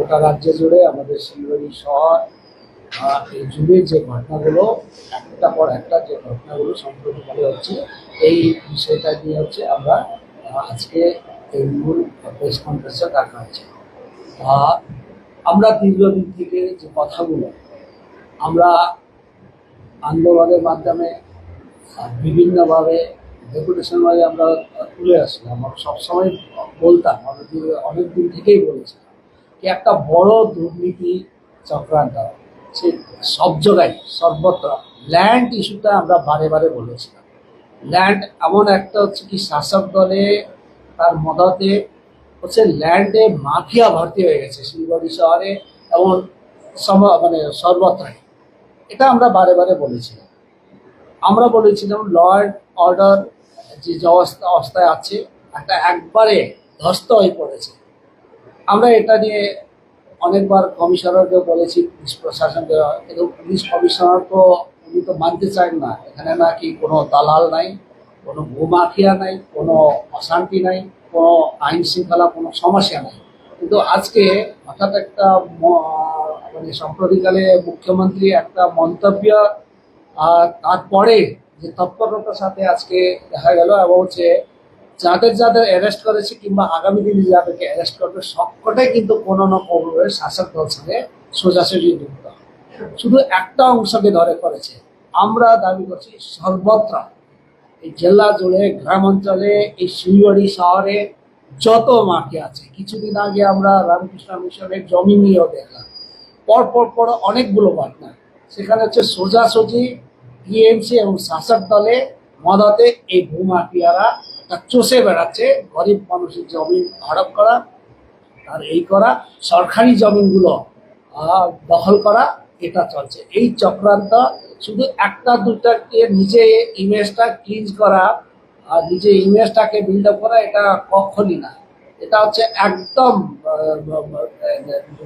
গোটা রাজ্য জুড়ে, আমাদের শিলিগুড়ি শহর এই জুড়ে যে ঘটনাগুলো, একটা পর একটা যে ঘটনাগুলো সম্পূর্ণভাবে হচ্ছে, এই বিষয়টা নিয়ে হচ্ছে আমরা আজকে এই মূল প্রেস কনফারেন্সে ডাকা হয়েছে আমরা দীর্ঘদিন থেকে যে কথাগুলো, আমরা আন্দোলনের মাধ্যমে বিভিন্নভাবে ডেপুটেশনভাবে আমরা তুলে আসলাম, আমরা সবসময় বলতাম আমরা অনেক দিন থেকেই বলেছিলাম একটা বড় দুর্নীতি চক্রান্ত। সে সব জায়গায়, সর্বত্র। ল্যান্ড ইস্যুটা আমরা বারে বারে বলেছিলাম। ল্যান্ড এমন একটা হচ্ছে কি শাসক দলে তার মদতে হচ্ছে ল্যান্ডে মাফিয়া ভর্তি হয়ে গেছে শিলগড়ি শহরে এবং সম মানে সর্বত্রই। এটা আমরা বারে বারে বলেছিলাম। আমরা বলেছিলাম ল অ্যান্ড অর্ডার যে অবস্থা, অবস্থায় আছে, একটা একবারে ধ্বস্ত হয়ে পড়েছে। আমরা এটা নিয়ে অনেকবার কমিশনারকে বলেছি, পুলিশ প্রশাসনকে, কিন্তু পুলিশ কমিশনার তো উনি তো মানতে চান না। এখানে নাকি কোনো দালাল নাই, কোনো ভূমাফিয়া নাই, কোনো অশান্তি নাই, কোনো আইন শৃঙ্খলা, কোনো সমস্যা নাই। কিন্তু আজকে হঠাৎ একটা মানে সম্প্রতিকালে মুখ্যমন্ত্রী একটা মন্তব্য, আর তারপরে যে তৎপরতার সাথে আজকে দেখা গেল, এবং হচ্ছে যাদের যাদের অ্যারেস্ট করেছে কিংবা আগামী দিনে যাদেরকে অ্যারেস্ট করবে, সবকটাই কিন্তু কোনো না কোনোভাবে শাসক দল সাথে সোজাসুজি যুক্ত শুধু একটা অংশকে ধরে করেছে। আমরা দাবি করছি সর্বত্র এই জেলা জুড়ে, গ্রাম অঞ্চলে, এই শিলিগুড়ি শহরে যত মাঠে আছে। কিছুদিন আগে আমরা রামকৃষ্ণ মিশনের জমি নিয়েও দেখলাম। পরপর পর অনেকগুলো ঘটনা সেখানে হচ্ছে সোজাসুজি, টিএমসি এবং শাসক দলে মদতে এই ভূমাফিয়ারা চষে বেড়াচ্ছে, গরিব মানুষের জমি হড়প করা, আর এই করা, সরকারি জমিনগুলো দখল করা, এটা চলছে। এই চক্রান্ত শুধু একটা দুটাকে নিজে ইমেজটা ক্লিন করা আর নিজে ইমেজটাকে বিল্ড আপ করা, এটা কখনই না। এটা হচ্ছে একদম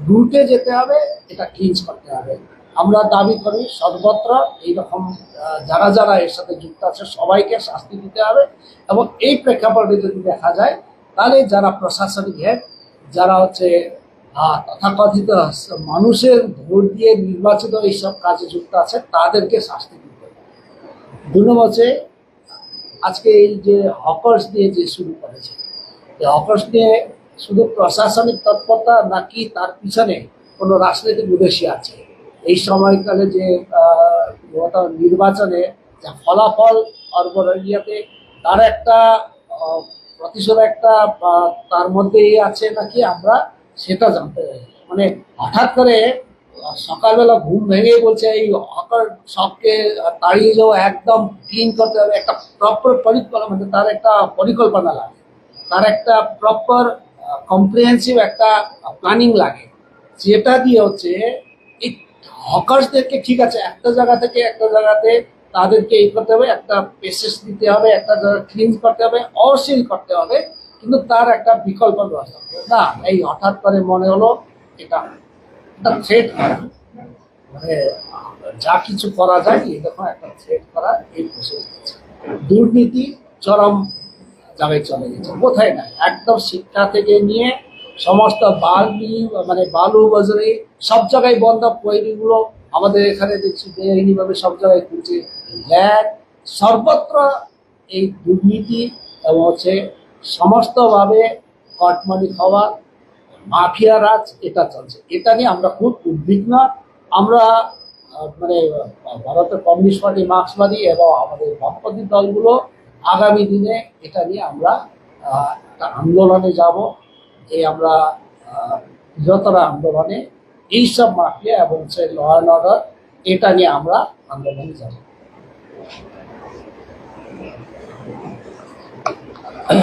রুটে যেতে হবে, এটা ক্লিন করতে হবে। আমরা দাবি করি সর্বত্র এইরকম যারা যারা এর সাথে যুক্ত আছে সবাইকে শাস্তি দিতে হবে এবং এই প্রেক্ষাপটে যদি দেখা যায়, তাহলে যারা প্রশাসনিক হেড যারা হচ্ছে তথাকথিত মানুষের ভোট দিয়ে নির্বাচিত এইসব কাজে যুক্ত আছে, তাদেরকে শাস্তি দিতে হবে। দু নম্বর হচ্ছে, আজকে এই যে হকার্স দিয়ে যে শুরু করেছে, এই হকার্স নিয়ে শুধু প্রশাসনিক তৎপরতা নাকি তার পিছনে কোনো রাজনৈতিক উদ্দেশ্য আছে? এই সময়কালে যে নির্বাচনে যা ফলাফল অর্বরিয়াতে তার একটা প্রতিশোধ একটা তার মধ্যেই আছে নাকি আমরা সেটা জানতে চাই। মানে হঠাৎ করে সকালবেলা ঘুম ভেঙে বলছে, এই হকার সবকে তাড়িয়ে যাওয়া একদম ক্লিন করতে হবে। একটা প্রপার পরিকল্পনা মানে তার একটা পরিকল্পনা লাগে। তার একটা প্রপার কম্প্রিহেন্সিভ একটা প্ল্যানিং লাগে। যেটা দিয়ে হচ্ছে হকার্সদেরকে ঠিক আছে, একটা জায়গা থেকে একটা জায়গাতে তাদেরকে এই করতে হবে, একটা পেসেস দিতে হবে, একটা জায়গা ক্লিন করতে হবে অশীল করতে হবে, কিন্তু তার একটা বিকল্প ব্যবস্থা না, এই হঠাৎ করে মনে হলো এটা একটা থ্রেট করা। মানে যা কিছু করা যায় এরকম একটা থ্রেট করা, এই গেছে দুর্নীতি চরম জায়গায় চলে গেছে। কোথায় নাই একদম শিক্ষা থেকে নিয়ে সমস্ত বালি মানে বালু, বাজারে, সব জায়গায় বন্ধ পয়রিগুলো আমাদের এখানে দেখছি, বেআইনিভাবে সব জায়গায় তুলছে ল্যান্ড সর্বত্র এই দুর্নীতি এবং হচ্ছে সমস্তভাবে কটমানি খাওয়া, মাফিয়া রাজ, এটা চলছে। এটা নিয়ে আমরা খুব উদ্বিগ্ন। আমরা মানে ভারতের কমিউনিস্ট পার্টি, মার্ক্সবাদী এবং আমাদের বামপন্থী দলগুলো আগামী দিনে এটা নিয়ে আমরা একটা আন্দোলনে যাব। এই আমরা বৃহত্তর আন্দোলনে এইসব মাফিয়া এবং সে ল অর্ডার এটা নিয়ে আমরা আন্দোলনে যাব।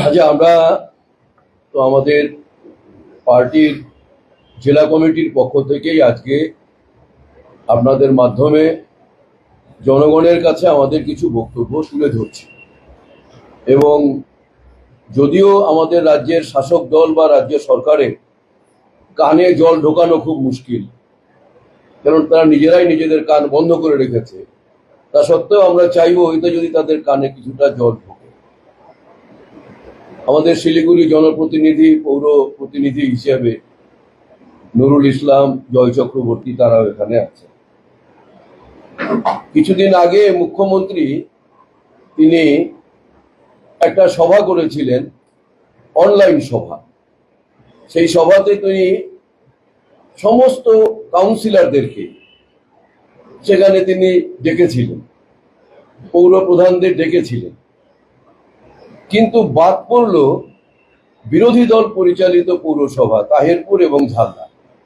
আচ্ছা আমরা তো আমাদের পার্টির জেলা কমিটির পক্ষ থেকেই আজকে আপনাদের মাধ্যমে জনগণের কাছে আমাদের কিছু বক্তব্য তুলে ধরছি। এবং যদিও আমাদের রাজ্যের শাসক দল বা রাজ্য সরকারের কানে জল ঢোকানো খুব মুশকিল। কারণ তারা নিজেরাই নিজেদের কান বন্ধ করে রেখেছে। তা সত্ত্বেও আমরা চাইব এতে যদি তাদের কানে কিছুটা জল ঢোকে। আমাদের শিলিগুড়ি জনপ্রতিনিধি, পৌর প্রতিনিধি হিসেবে নুরুল ইসলাম, জয় চক্রবর্তী তারাও এখানে আছে। কিছুদিন আগে মুখ্যমন্ত্রী, তিনি একটা সভা করেছিলেন, অনলাইন সভা। সেই সভাতে তিনি সমস্ত কাউন্সিলরদেরকে, সেখানে তিনি ডেকেছিলেন, পৌর প্রধানদের ডেকেছিলেন। কিন্তু বাদ পড়ল বিরোধী দল পরিচালিত পৌরসভা, তাহেরপুর এবং ঝালদা।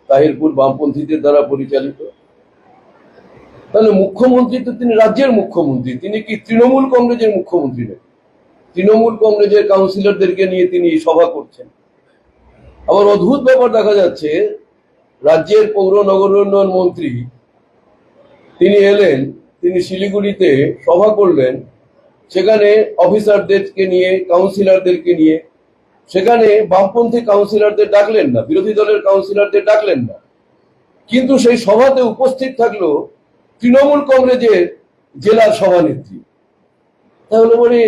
তাহেরপুর বামপন্থীদের দ্বারা পরিচালিত। তাহলে মুখ্যমন্ত্রী তো তিনি রাজ্যের মুখ্যমন্ত্রী, তিনি কি তৃণমূল কংগ্রেসের মুখ্যমন্ত্রী নয় তৃণমূল কংগ্রেসের কাউন্সিলরদেরকে নিয়ে তিনি সভা করছেন। আবার অদ্ভুত ব্যাপার দেখা যাচ্ছে, রাজ্যের পৌর নগর উন্নয়ন মন্ত্রী তিনি এলেন, তিনি শিলিগুড়িতে সভা করলেন, সেখানে অফিসারদেরকে নিয়ে কাউন্সিলরদেরকে নিয়ে, সেখানে বামপন্থী কাউন্সিলরদের ডাকলেন না, বিরোধী দলের কাউন্সিলরদের ডাকলেন না। কিন্তু সেই সভাতে উপস্থিত থাকল তৃণমূল কংগ্রেসের জেলার সভানেত্রী। তাহলে বলে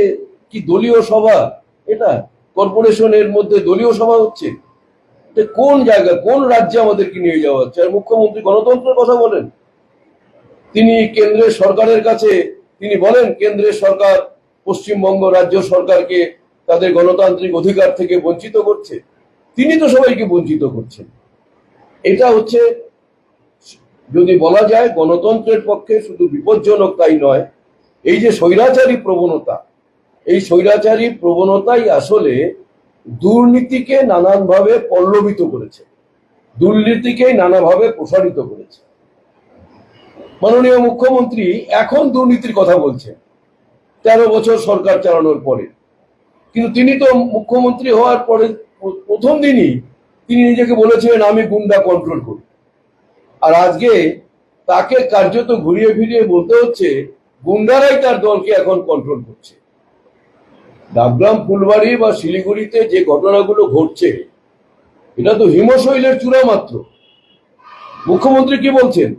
কি দলীয় সভা? এটা কর্পোরেশনের মধ্যে দলীয় সভা হচ্ছে। কোন জায়গা, কোন রাজ্যে আমাদেরকে নিয়ে যাওয়া হচ্ছে? আর মুখ্যমন্ত্রী গণতন্ত্রের কথা বলেন। তিনি কেন্দ্রের সরকারের কাছে, তিনি বলেন, কেন্দ্রের সরকার পশ্চিমবঙ্গ রাজ্য সরকারকে তাদের গণতান্ত্রিক অধিকার থেকে বঞ্চিত করছে। তিনি তো সবাইকে বঞ্চিত করছেন। এটা হচ্ছে, যদি বলা যায়, গণতন্ত্রের পক্ষে শুধু বিপজ্জনক তাই নয়, এই যে স্বৈরাচারী প্রবণতা এই স্বৈরাচারী প্রবণতাই আসলে দুর্নীতিকে নানানভাবে পল্লবিত করেছে। দুর্নীতিকে নানাভাবে প্রসারিত করেছে। মাননীয় মুখ্যমন্ত্রী এখন দুর্নীতির কথা বলছেন। তেরো বছর সরকার চালানোর পরে। কিন্তু তিনি তো মুখ্যমন্ত্রী হওয়ার পরে প্রথম দিনই তিনি নিজেকে বলেছিলেন, আমি গুন্ডা কন্ট্রোল করি। আর আজকে তাকে কার্যত ঘুরিয়ে ফিরিয়ে বলতে হচ্ছে, গুন্ডারাই তার দলকে এখন কন্ট্রোল করছে। ডাবগ্রাম ফুলবাড়ি বা শিলিগুড়িতে যে ঘটনাগুলো ঘটছে, এটা তো হিমশৈলের চূড়া মাত্র। মুখ্যমন্ত্রী কি বলছেন?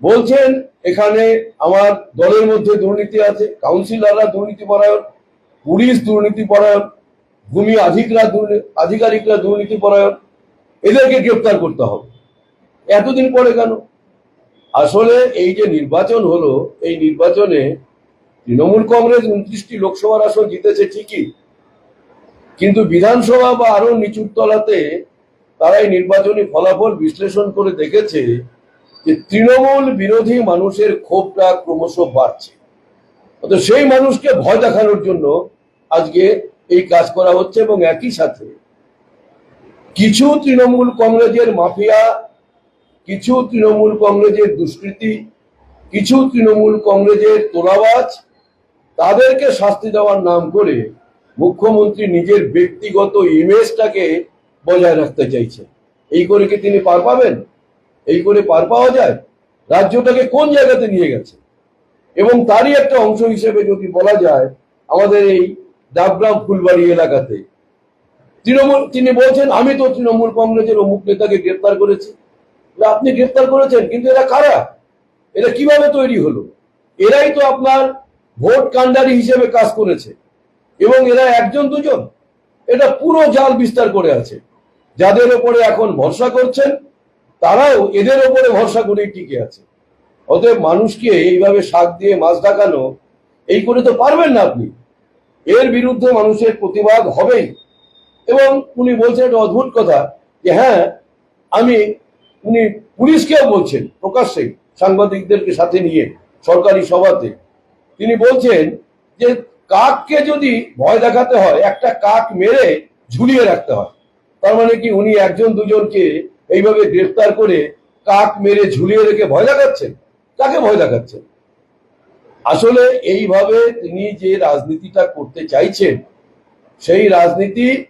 বলছেন, এখানে আমার দলের মধ্যে দুর্নীতি আছে, কাউন্সিলররা দুর্নীতি পরায়ণ, পুলিশ দুর্নীতি পরায়ণ, ভূমি আধিকরা আধিকারিকরা দুর্নীতি পরায়ণ, এদেরকে গ্রেপ্তার করতে হবে। এতদিন পরে কেন? আসলে এই যে নির্বাচন হলো, এই নির্বাচনে তৃণমূল কংগ্রেস উনত্রিশটি লোকসভার আসন জিতেছে ঠিকই। কিন্তু বিধানসভা বা আরও নিচুর তলাতে তারা এই নির্বাচনী ফলাফল বিশ্লেষণ করে দেখেছে যে তৃণমূল বিরোধী মানুষের ক্ষোভটা ক্রমশ বাড়ছে। সেই মানুষকে ভয় দেখানোর জন্য আজকে এই কাজ করা হচ্ছে এবং একই সাথে কিছু তৃণমূল কংগ্রেসের মাফিয়া, কিছু তৃণমূল কংগ্রেসের দুষ্কৃতি, কিছু তৃণমূল কংগ্রেসের তোলাবাজ তাদেরকে শাস্তি দেওয়ার নাম করে মুখ্যমন্ত্রী নিজের ব্যক্তিগত ইমেজটাকে বজায় রাখতে চাইছে। এই করে কি তিনি পার পাবেন? এই করে পার পাওয়া যায়? রাজ্যটাকে কোন জায়গাতে নিয়ে গেছে? এবং তারই একটা অংশ হিসেবে যদি বলা যায়, আমাদের এই ডাবগ্রাম ফুলবাড়ি এলাকাতে। তৃণমূল, তিনি বলছেন, আমি তো তৃণমূল কংগ্রেসের অমুক নেতাকে গ্রেপ্তার করেছি। আপনি গ্রেপ্তার করেছেন, কিন্তু এরা কারা? এরা কীভাবে তৈরি হলো? এরাই তো আপনার ভোট কাণ্ডারি হিসেবে কাজ করেছে। এবং এরা একজন দুজন। এটা পুরো জাল বিস্তার করে আছে। যাদের ওপরে এখন ভরসা করছেন, তারাও এদের ওপরে ভরসা করেই টিকে আছে। অতএব মানুষকে এইভাবে শাক দিয়ে মাছ ঢাকানো, এই করে তো পারবেন না আপনি। এর বিরুদ্ধে মানুষের প্রতিবাদ হবেই। এবং উনি বলছেন একটা অদ্ভুত কথা যে হ্যাঁ আমি, উনি পুলিশকেও বলছেন প্রকাশ্যেই, সাংবাদিকদেরকে সাথে নিয়ে, সরকারি সভাতে। তিনি বলছেন যে কাককে যদি ভয় দেখাতে হয়, একটা কাক মেরে ঝুলিয়ে রাখতে হয়। তার মানে কি উনি একজন দুজনকে এইভাবে গ্রেফতার করে কাক মেরে ঝুলিয়ে রেখে ভয় দেখাচ্ছেন? কাকে ভয় দেখাচ্ছেন? আসলে এইভাবে তিনি যে রাজনীতিটা করতে চাইছেন, সেই রাজনীতি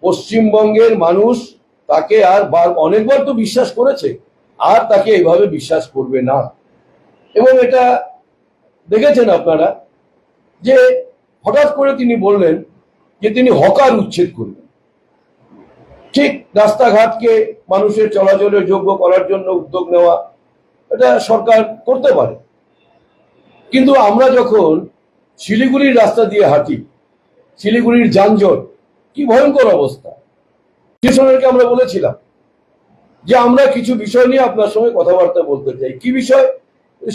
পশ্চিমবঙ্গের মানুষ তাকে আর বার- অনেকবার তো বিশ্বাস করেছে, আর তাকে এইভাবে বিশ্বাস করবে না। এবং এটা দেখেছেন আপনারা যে হঠাৎ করে তিনি বললেন যে তিনি হকার উচ্ছেদ করবেন। ঠিক রাস্তাঘাটকে মানুষের চলাচলের যোগ্য করার জন্য উদ্যোগ নেওয়া এটা সরকার করতে পারে। কিন্তু আমরা যখন শিলিগুড়ির রাস্তা দিয়ে হাঁটি, শিলিগুড়ির যানজট, কি ভয়ঙ্কর অবস্থা। স্টেশনেরকে আমরা বলেছিলাম যে আমরা কিছু বিষয় নিয়ে আপনার সঙ্গে কথাবার্তা বলতে চাই। কি বিষয়?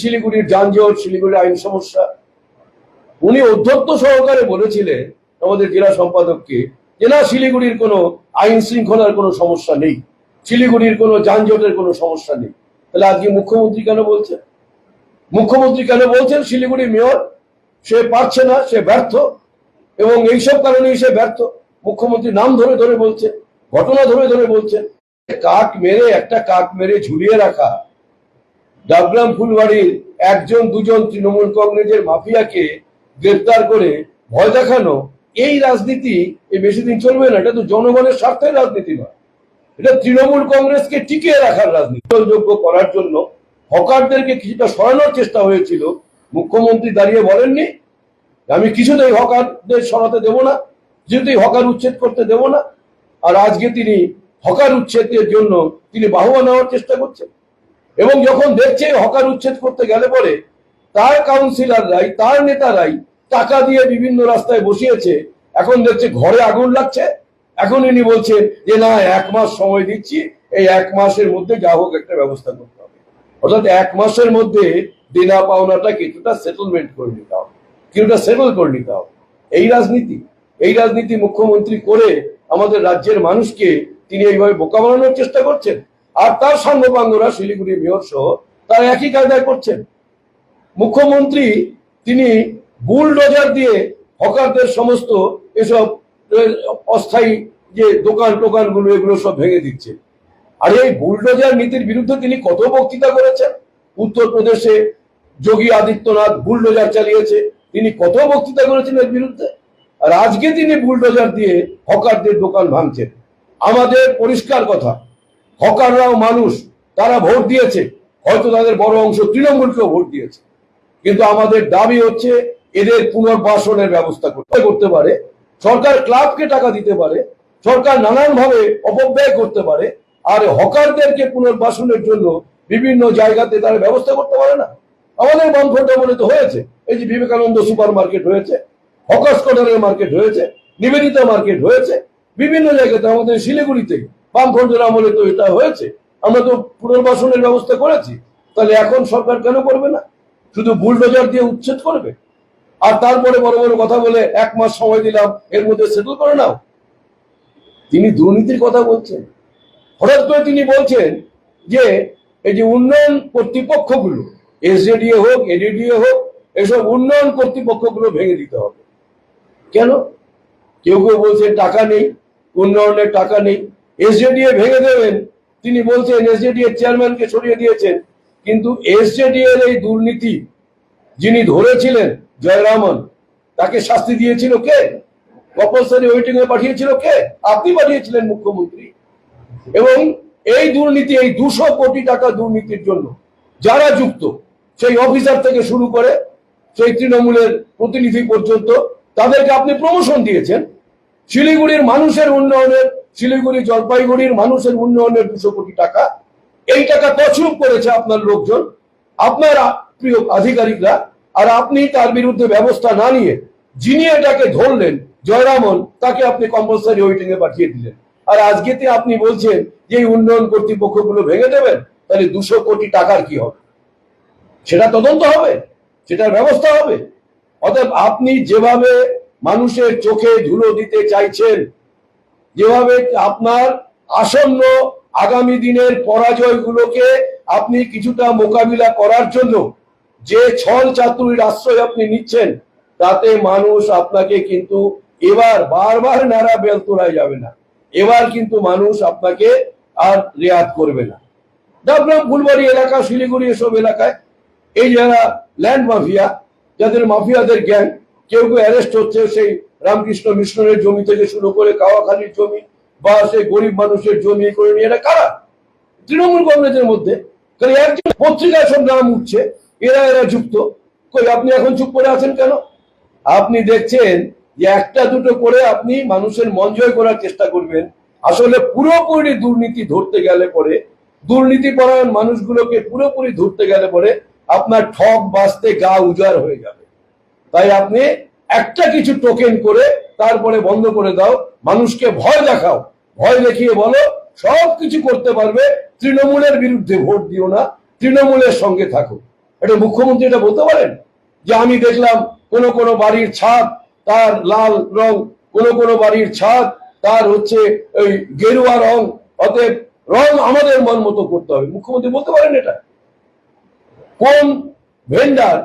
শিলিগুড়ির যানজট, শিলিগুড়ির আইন সমস্যা। উনি অধ্যক্ষ সহকারে বলেছিলেন আমাদের জেলা সম্পাদককে যে না, শিলিগুড়ির কোনো আইন শৃঙ্খলার কোনো সমস্যা নেই, শিলিগুড়ির কোনো যানজটের কোনো সমস্যা নেই। তাহলে আজকে মুখ্যমন্ত্রী কেন বলছেন? মুখ্যমন্ত্রী কেন বলছেন শিলিগুড়ি মেয়র? সে পারছে না, সে ব্যর্থ, এবং এইসব কারণেই সে ব্যর্থ। মুখ্যমন্ত্রী নাম ধরে ধরে বলছে ঘটনা ধরে ধরে বলছে কাক মেরে, একটা কাক মেরে ঝুলিয়ে রাখা ডাবগ্রাম ফুলবাড়ির একজন, দুজন তৃণমূল কংগ্রেসের মাফিয়াকে গ্রেপ্তার করে ভয় দেখানো, এই রাজনীতি এই বেশি দিন চলবে না। এটা তো জনগণের স্বার্থের রাজনীতি নয়। এটা তৃণমূল কংগ্রেসকে টিকিয়ে রাখার রাজনীতি। যোগ্য করার জন্য হকারদেরকে কিছুটা সরানোর চেষ্টা হয়েছিল। মুখ্যমন্ত্রী দাঁড়িয়ে বলেননি, আমি কিছুতেই হকারদের সরাতে দেব না, কিছুতেই হকার উচ্ছেদ করতে দেব না। আর আজকে তিনি হকার উচ্ছেদের জন্য তিনি বাহুয়া নেওয়ার চেষ্টা করছেন। এবং যখন দেখছে হকার উচ্ছেদ করতে গেলে পরে, তার কাউন্সিলররাই তার নেতারাই টাকা দিয়ে বিভিন্ন রাস্তায় বসিয়েছে, এখন দেখছে ঘরে আগুন লাগছে। এখন ইনি বলছেন যে, না, এক মাস সময় দিচ্ছি, এই এক মাসের মধ্যে যা হোক একটা ব্যবস্থা করতে হবে। অর্থাৎ এক মাসের মধ্যে দেনা পাওনাটা কিছুটা সেটেলমেন্ট করে নিতে হবে, কিছুটা সেটেল করে নিতে হবে। এই রাজনীতি এই রাজনীতি মুখ্যমন্ত্রী করে আমাদের রাজ্যের মানুষকে তিনি এইভাবে বোকা বানানোর চেষ্টা করছেন? আর তার সাঙ্গপাঙ্গরা শিলিগুড়ি মেয়র সহ তারা একই কায়দায় করছেন। মুখ্যমন্ত্রী, তিনি বুলডোজার দিয়ে হকারদের সমস্ত এসব অস্থায়ী যে দোকান টোকানগুলো, এগুলো সব ভেঙে দিচ্ছে। আর এই বুলডোজার নীতির বিরুদ্ধে তিনি কত বক্তৃতা করেছেন? উত্তরপ্রদেশে যোগী আদিত্যনাথ বুলডোজার চালিয়েছে। তিনি কত বক্তৃতা করেছেন এর বিরুদ্ধে? আর আজকে তিনি বুলডোজার দিয়ে হকারদের দোকান ভাঙছেন। আমাদের পরিষ্কার কথা হকাররাও মানুষ, তারা ভোট দিয়েছে। হয়তো তাদের বড় অংশ তৃণমূলকেও ভোট দিয়েছে। কিন্তু আমাদের দাবি হচ্ছে এদের পুনর্বাসনের ব্যবস্থা করতে করতে পারে, সরকার ক্লাবকে টাকা দিতে পারে, সরকার নানান ভাবে অপব্যয় করতে পারে, আর হকারদেরকে পুনর্বাসনের জন্য বিভিন্ন জায়গাতে তারা ব্যবস্থা করতে পারে না। আমাদের বামফ্রন্ট তো হয়েছে, এই যে বিবেকানন্দ সুপার মার্কেট হয়েছে, হকার্স কর্নারের মার্কেট হয়েছে, নিবেদিতা মার্কেট হয়েছে, বিভিন্ন জায়গাতে আমাদের শিলিগুড়িতে বামফ্রন্টের আমলে তো এটা হয়েছে। আমরা তো পুনর্বাসনের ব্যবস্থা করেছি। তাহলে এখন সরকার কেন করবে না? শুধু বুলডোজার দিয়ে উচ্ছেদ করবে? আর তারপরে বড় বড় কথা বলে এক মাস সময় দিলাম, এর মধ্যে সেটেল করে নাও। তিনি দুর্নীতির কথা বলছেন। হঠাৎ করে তিনি বলছেন যে, এই যে উন্নয়ন কর্তৃপক্ষগুলো এসজেডিএ হোক এডিডিএ হোক, এসব উন্নয়ন কর্তৃপক্ষগুলো ভেঙে দিতে হবে। কেন? কেউ কেউ বলছে টাকা নেই উন্নয়নের টাকা নেই। এসজেডিএ ভেঙে দেবেন। তিনি বলছেন এসজেডিএ চেয়ারম্যানকে সরিয়ে দিয়েছেন। কিন্তু এসজেডিএ এই দুর্নীতি যিনি ধরেছিলেন জয়রামন তাকে শাস্তি দিয়েছিল কে? কম্পালসারি ওয়েটিং এ পাঠিয়েছিল কে? আপনি পাঠিয়েছিলেন মুখ্যমন্ত্রী। এবং এই দুর্নীতি, এই দুশো কোটি টাকা দুর্নীতির জন্য যারা যুক্ত, সেই অফিসার থেকে শুরু করে, সেই তৃণমূলের প্রতিনিধি পর্যন্ত, তাদেরকে আপনি প্রমোশন দিয়েছেন। শিলিগুড়ির মানুষের উন্নয়নের শিলিগুড়ি, জলপাইগুড়ির মানুষের উন্নয়নের দুশো কোটি টাকা। এই টাকা তছরূপ করেছে আপনার লোকজন, আপনার প্রিয় আধিকারিকরা, আর আপনি তার বিরুদ্ধে ব্যবস্থা না নিয়ে যিনি এটাকে ধরলেন, জয়রামন, তাকে আপনি কম্পালসারি ওয়েটিং এ পাঠিয়ে দিলেন। আর আজকেতে আপনি বলছেন যে উন্নয়ন কর্তৃপক্ষগুলো ভেঙে দেবেন, তাহলে দুশো কোটি টাকার কি হবে? সেটা তদন্ত হবে, সেটার ব্যবস্থা হবে। অতএব আপনি যেভাবে মানুষের চোখে ধুলো দিতে চাইছেন যেভাবে আপনার আসন্ন আগামী দিনের পরাজয়গুলোকে আপনি কিছুটা মোকাবিলা করার জন্য যে ছল চাতুরির আশ্রয় আপনি নিচ্ছেন, তাতে মানুষ আপনাকে কিন্তু এবার বারবার নাড়া বেল তোলায় যাবে না। এবার কিন্তু মানুষ আপনাকে আর রেয়াত করবে না। ডাবগ্রাম ফুলবাড়ি এলাকা, শিলিগুড়ি এসব এলাকায় এই যারা ল্যান্ড মাফিয়া যাদের মাফিয়াদের গ্যাং কেউ কেউ অ্যারেস্ট হচ্ছে, সেই রামকৃষ্ণ মিশনের জমি থেকে শুরু করে কাওয়াখালীর জমি, বা সেই গরিব মানুষের জমি করে নিয়ে এটা কারা? তৃণমূল কংগ্রেসের মধ্যে। একজন নাম উঠছে, এরা এরা যুক্ত। কই, আপনি এখন চুপ করে আছেন কেন? আপনি দেখছেন যে একটা দুটো করে আপনি মানুষের মন জয় করার চেষ্টা করবেন। আসলে পুরোপুরি দুর্নীতি ধরতে গেলে পরে, দুর্নীতি পরায়ণ মানুষগুলোকে পুরোপুরি ধরতে গেলে পরে আপনার ঠক বাঁচতে গা উজাড় হয়ে যাবে। তাই আপনি একটা কিছু টোকেন করে তারপরে বন্ধ করে দাও, মানুষকে ভয় দেখাও। ভয় দেখিয়ে বলো, সব কিছু করতে পারবে, তৃণমূলের বিরুদ্ধে ভোট দিও না, তৃণমূলের সঙ্গে থাকো। এটা মুখ্যমন্ত্রী এটা বলতে পারেন? যে আমি দেখলাম কোন কোন বাড়ির ছাদ তার লাল রং, কোন কোন বাড়ির ছাদ তার হচ্ছে ওই গেরুয়া রং, অতএব রং আমাদের মন মতো করতে হবে। মুখ্যমন্ত্রী বলতে পারেন এটা? কোন ভেন্ডার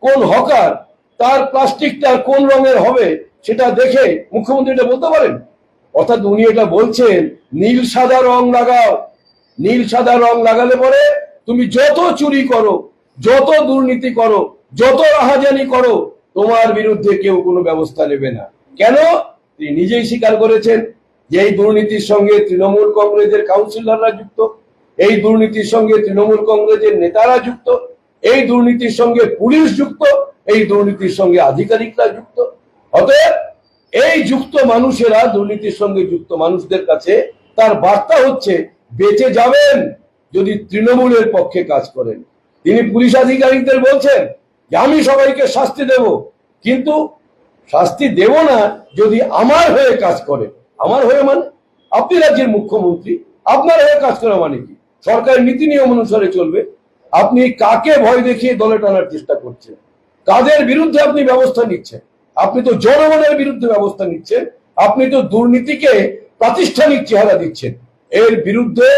কোন হকার তার প্লাস্টিকটা কোন রঙের হবে সেটা দেখে মুখ্যমন্ত্রী এটা বলতে পারেন? অর্থাৎ উনি এটা বলছেন, নীল সাদা রং লাগাও। নীল সাদা রং লাগালে পরে তুমি যত চুরি করো, যত দুর্নীতি করো, যত রাহাজানি করো, তোমার বিরুদ্ধে কেউ কোনো ব্যবস্থা নেবে না। কেন? তিনি নিজেই স্বীকার করেছেন যে এই দুর্নীতির সঙ্গে তৃণমূল কংগ্রেসের কাউন্সিলররা যুক্ত, এই দুর্নীতির সঙ্গে তৃণমূল কংগ্রেসের নেতারা যুক্ত, এই দুর্নীতির সঙ্গে পুলিশ যুক্ত এই দুর্নীতির সঙ্গে আধিকারিকরা যুক্ত। অতএব এই যুক্ত মানুষেরা, দুর্নীতির সঙ্গে যুক্ত মানুষদের কাছে তার বার্তা হচ্ছে, বেঁচে যাবেন যদি তৃণমূলের পক্ষে কাজ করেন। তিনি পুলিশ আধিকারিকদের বলছেন যে, আমি সবাইকে শাস্তি দেব, কিন্তু শাস্তি দেব না যদি আমার হয়ে কাজ করে। আমার হয়ে মানে? আপনি রাজ্যের মুখ্যমন্ত্রী, আপনার হয়ে কাজ করা মানে কি? সরকারের নীতি নিয়ম অনুসারে চলবে। আপনি কাকে ভয় দেখিয়ে দলে টানার চেষ্টা করছেন? কাদের বিরুদ্ধে আপনি ব্যবস্থা নিচ্ছেন। আপনি তো জনগণের বিরুদ্ধে ব্যবস্থা নিচ্ছেন। আপনি তো দুর্নীতিকে প্রাতিষ্ঠানিক চেহারা দিচ্ছেন। এর বিরুদ্ধে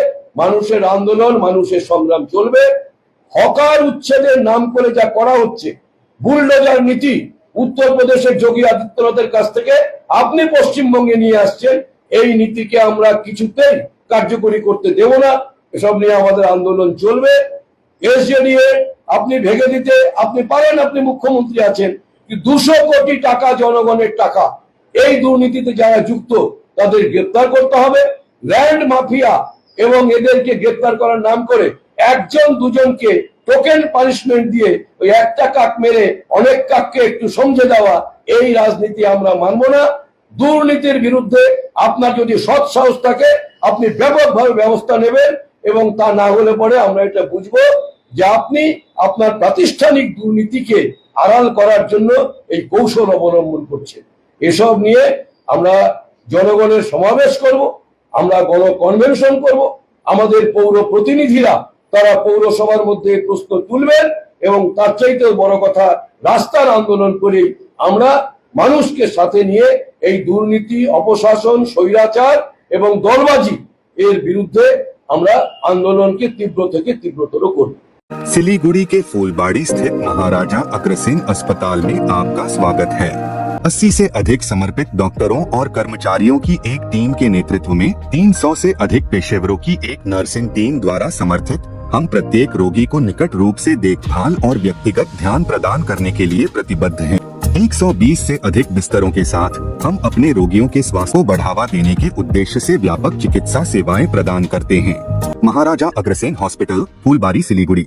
মানুষের আন্দোলন, মানুষের সংগ্রাম চলবে। হকার উচ্ছেদের নাম করে যা করা হচ্ছে, বুলডোজার নীতি, উত্তরপ্রদেশের যোগী আদিত্যনাথের কাছ থেকে আপনি পশ্চিমবঙ্গে নিয়ে আসছেন। এই নীতিকে আমরা কিছুতেই কার্যকরী করতে দেব না। এসব নিয়ে আমাদের আন্দোলন চলবে। এসজেডিএ, আপনি ভেঙে দিতে, আপনি পারেন, আপনি মুখ্যমন্ত্রী আছেন দুশো কোটি টাকা জনগণের টাকা। এই দুর্নীতিতে যারা যুক্ত, তাদের গ্রেপ্তার করতে হবে। ল্যান্ড মাফিয়া এবং এদেরকে গ্রেপ্তার করার নাম করে একজন, দুজনকে টোকেন পানিশমেন্ট দিয়ে ওই একটা কাক মেরে অনেক কাককে একটু সমঝে দেওয়া, এই রাজনীতি আমরা মানব না। দুর্নীতির বিরুদ্ধে আপনার যদি সৎ সাহস থাকে, আপনি ব্যাপকভাবে ব্যবস্থা নেবেন এবং তা না হলে পরে আমরা এটা বুঝব। যে আপনি আপনার প্রাতিষ্ঠানিক দুর্নীতিকে আড়াল করার জন্য এই কৌশল অবলম্বন করছেন। এসব নিয়ে আমরা জনগণের সমাবেশ করব, আমরা গণ কনভেনশন করব, আমাদের পৌর প্রতিনিধিরা তারা পৌরসভার মধ্যে প্রশ্ন তুলবেন এবং তার চাইতেও বড় কথা, রাস্তার আন্দোলন করে আমরা মানুষকে সাথে নিয়ে এই দুর্নীতি, অপশাসন, স্বৈরাচার এবং দলবাজি এর বিরুদ্ধে আমরা আন্দোলনকে তীব্র থেকে তীব্রতর করব। सिलीगुड़ी के फूलबाड़ी स्थित महाराजा अग्रसेन अस्पताल में आपका स्वागत है। 80 से अधिक समर्पित डॉक्टरों और कर्मचारियों की एक टीम के नेतृत्व में 300 से अधिक पेशेवरों की एक नर्सिंग टीम द्वारा समर्थित हम प्रत्येक रोगी को निकट रूप से देखभाल और व्यक्तिगत ध्यान प्रदान करने के लिए प्रतिबद्ध हैं। 120 से अधिक बिस्तरों के साथ हम अपने रोगियों के स्वास्थ्य को बढ़ावा देने के उद्देश्य से व्यापक चिकित्सा सेवाएँ प्रदान करते हैं। Maharaja Agrasen hospital, Phulbari, Siliguri.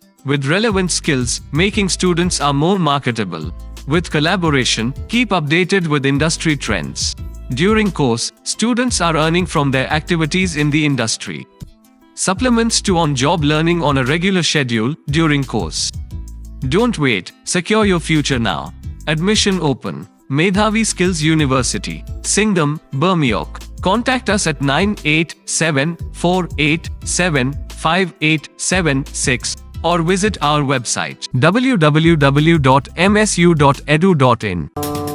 With relevant skills, making students are more marketable. With collaboration, keep updated with industry trends. During course, students are earning from their activities in the industry. Supplements to on-job learning on a regular schedule during course. Don't wait, secure your future now. Admission open. Medhavi Skills University, Singham, Burmiok. Contact us at 98748758776 or visit our website www.msu.edu.in.